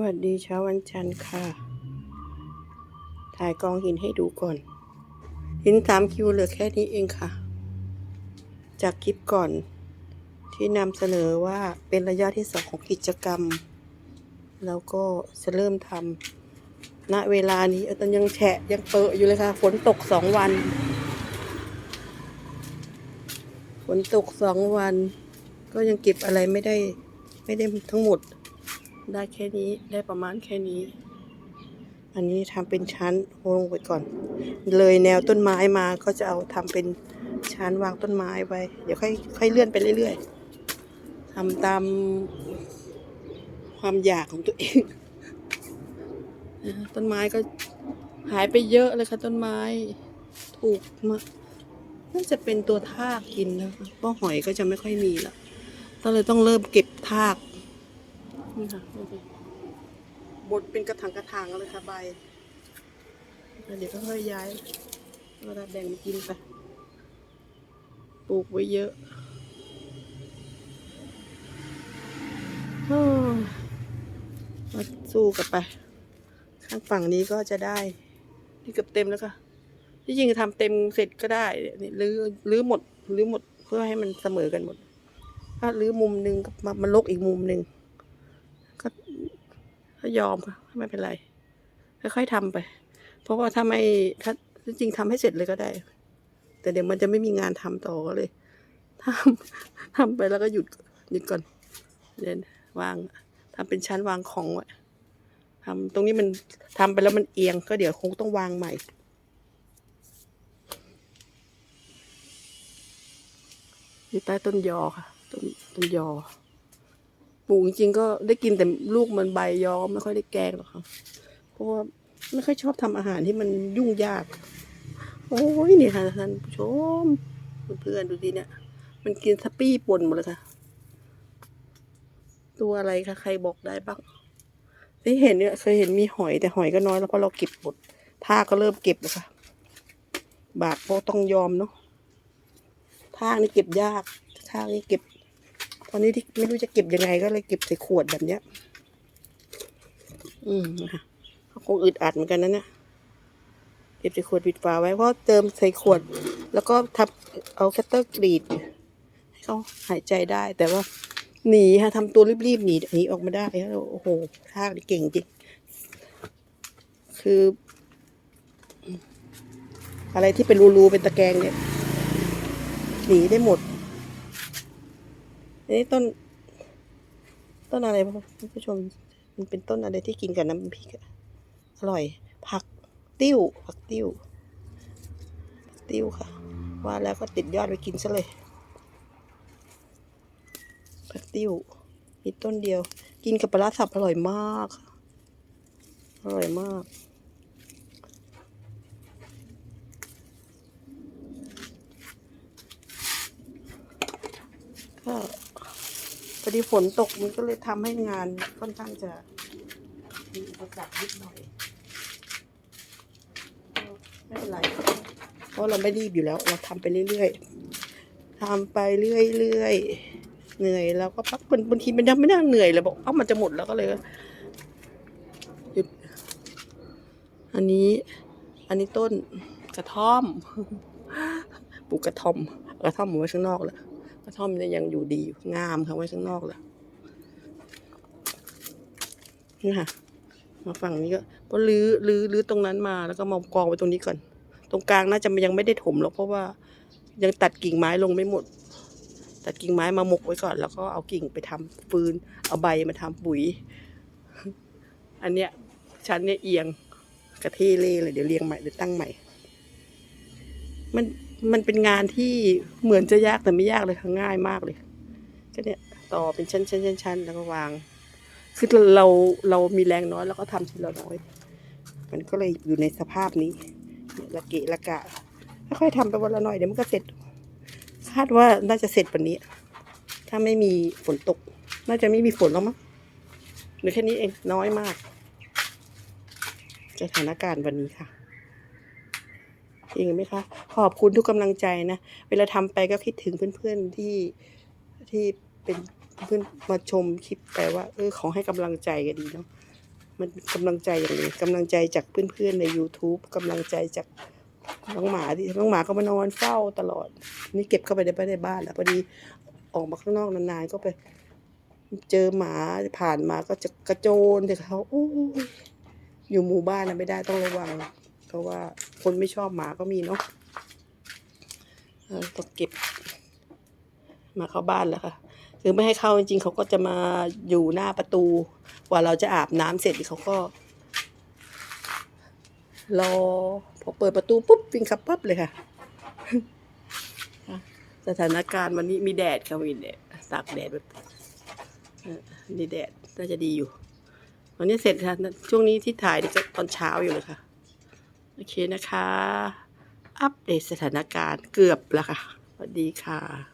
วัสดีเช้าวันจันทร์ค่ะ ถ่ายกองหินให้ดูก่อน หินสามคิวเหลือแค่นี้เองค่ะ จากคลิปก่อนที่นำเสนอว่าเป็นระยะที่สองของกิจกรรม แล้วก็จะเริ่มทำณเวลานี้ตอนยังแฉะยังเปอะอยู่เลยค่ะ ฝนตกสองวัน ฝนตกสองวัน ก็ยังเก็บอะไรไม่ได้ ไม่ได้ทั้งหมด ได้แค่นี้ได้ประมาณแค่นี้ อันนี้ทำเป็นชั้นลงไปก่อน เลยแนวต้นไม้มาก็จะเอาทำเป็นชั้นวางต้นไม้ไว้ เดี๋ยวค่อยค่อยเลื่อนไปเรื่อยๆทำตามความอยากของตัวเองต้นไม้ก็หายไปเยอะเลยค่ะต้นไม้ถูกมาน่าจะเป็นตัวทากกินนะคะเพราะหอยก็จะไม่ค่อยมีละก็เลยต้องเริ่มเก็บทาก นี่ค่ะดูสิบดเป็นกระถางกระถางเลยค่ะใบเดี๋ยวก็ค่อยย้ายแล้วเราแบ่งกินไปปลูกไว้เยอะโอ้ยมาสู้กันไป ข้างฝั่งนี้ก็จะได้ นี่เกือบเต็มแล้วค่ะที่จริงทำเต็มเสร็จก็ได้นี่รื้อรื้อหมดรื้อหมดเพื่อให้มันเสมอกันหมด ถ้ารื้อมุมหนึ่งมามาลกอีกมุมหนึ่ง ก็ก็ยอมค่ะไม่เป็นไรค่อยๆทำไป เพราะว่าถ้าไม่ถ้าจริงๆทำให้เสร็จเลยก็ได้ แต่เดี๋ยวมันจะไม่มีงานทำต่อก็เลยทำทำไปแล้วก็หยุดหยุดก่อนเดี๋ยววางทำเป็นชั้นวางของไว้ทำตรงนี้มันทำไปแล้วมันเอียง ก็เดี๋ยวคงต้องวางใหม่อยู่ใต้ต้นยอค่ะ ต้นต้นยอ ลูกจริงๆก็ได้กินแต่ลูกมันใบยอไม่ค่อยได้แกงหรอกค่ะเพราะว่าไม่ค่อยชอบทำอาหารที่มันยุ่งยาก โอ้ยนี่ค่ะท่านผู้ชมเพื่อนๆดูดิเนี่ย มันกินทัปปี้ป่นหมดเลยค่ะ ตัวอะไรคะใครบอกได้บ้างที่เห็นเนี่ยเคยเห็นมีหอยแต่หอยก็น้อยแล้วเพราะเราเก็บหมดท่าก็เริ่มเก็บแล้วค่ะ บาทเพราะต้องยอมเนาะท่านี่เก็บยากท่านี่เก็บ ตอนนี้ที่ไม่รู้จะเก็บยังไงก็เลยเก็บใส่ขวดแบบเนี้ย อืมนะคะคงอึดอัดเหมือนกันนะเนี่ยเก็บใส่ขวดปิดฝาไว้เพราะเติมใส่ขวด แล้วก็ทับเอาแคตเตอร์กรีดให้เขาหายใจได้ แต่ว่าหนีค่ะทำตัวรีบๆหนีหนีออกมาได้โอ้โหท่าเก่งจริง คือ อะไรที่เป็นรูๆเป็นตะแกรงเนี่ยหนีได้หมด นี่ต้น ต้นอะไรบ้างคุณผู้ชม มันเป็นต้นอะไรที่กินกับน้ำพริกอะอร่อย ผักติ้ว ผักติ้วผักติ้วค่ะ ว่าแล้วก็ติดยอดไปกินซะเลย ผักติ้วมีต้นเดียว กินกับปลาสับอร่อยมาก อร่อยมากก็ ดีฝนตกมันก็เลยทำให้งานค่อนข้างจะมีอุปสรรคนิดหน่อยก็ไม่เป็นไร เพราะเราไม่รีบอยู่แล้ว เราทำไปเรื่อยๆทำไปเรื่อยๆ เหนื่อยแล้วก็พักบางบางทีมันยังไม่น่าเหนื่อยเลยบอกเอ้ามันจะหมดแล้วก็เลยหยุด อันนี้ อันนี้ต้นกระท่อม ปลูกกระท่อม กระท่อมเอาไว้ข้างนอกแหละ กระท่อมเนี่ยยังอยู่ดีงามค่ะไว้ข้างนอกเลยนี่ค่ะ มาฝั่งนี้ก็ก็ลื้อลื้อลื้อตรงนั้นมาแล้วก็มากองไว้ตรงนี้ก่อน ตรงกลางน่าจะยังไม่ได้ถมหรอกเพราะว่ายังตัดกิ่งไม้ลงไม่หมด ตัดกิ่งไม้มาหมกไว้ก่อน แล้วก็เอากิ่งไปทำฟืน เอาใบมาทำปุ๋ย อันเนี้ยชั้นเนี่ยเอียงกระเทเล่เลยเดี๋ยวเรียงใหม่เดี๋ยวตั้งใหม่ มัน มันเป็นงานที่เหมือนจะยากแต่ไม่ยากเลยค่ะง่ายมากเลยก็เนี่ยต่อเป็นชั้นชั้นชั้นชั้นแล้วก็วาง คือเราเรามีแรงน้อยแล้วก็ทำทีละน้อย มันก็เลยอยู่ในสภาพนี้ละเกะละกะค่อยๆทำไปวันละหน่อยเดี๋ยวมันก็เสร็จ คาดว่าน่าจะเสร็จวันนี้ ถ้าไม่มีฝนตก น่าจะไม่มีฝนแล้วมั้งหลือแค่นี้เองน้อยมากสถานการณ์วันนี้ค่ะ จริงไหมคะ ขอบคุณทุกกำลังใจนะ เวลาทำไปก็คิดถึงเพื่อนๆที่ที่เป็นเพื่อนมาชมคลิปแต่ว่าเออขอให้กำลังใจกันดีเนาะมันกำลังใจอย่างนี้กำลังใจจากเพื่อนๆใน YouTube กำลังใจจากน้องหมาที่น้องหมาก็มานอนเฝ้าตลอด นี่เก็บเข้าไปในบ้านในบ้านแล้วพอดีออกมาข้างนอกนานๆก็ไป เจอหมาผ่านมาก็จะกระโจนแต่เขาโอ้ยอยู่หมู่บ้านนะไม่ได้ต้องระวัง เพราะว่าคนไม่ชอบหมาก็มีเนาะต้องเก็บมาเข้าบ้านแล้วค่ะคือไม่ให้เข้าจริงๆเขาก็จะมาอยู่หน้าประตู กว่าเราจะอาบน้ำเสร็จเขาก็รอพอเปิดประตูปุ๊บวิ่งขับปั๊บเลยค่ะ สถานการณ์วันนี้มีแดดค่ะมีแดดตากแดดแบบนี่แดดน่าจะดีอยู่วันนี้เสร็จค่ะช่วงนี้ที่ถ่ายนี่ก็ตอนเช้าอยู่เลยค่ะ โอเคนะคะ อัปเดตสถานการณ์เกือบแล้วค่ะ สวัสดีค่ะ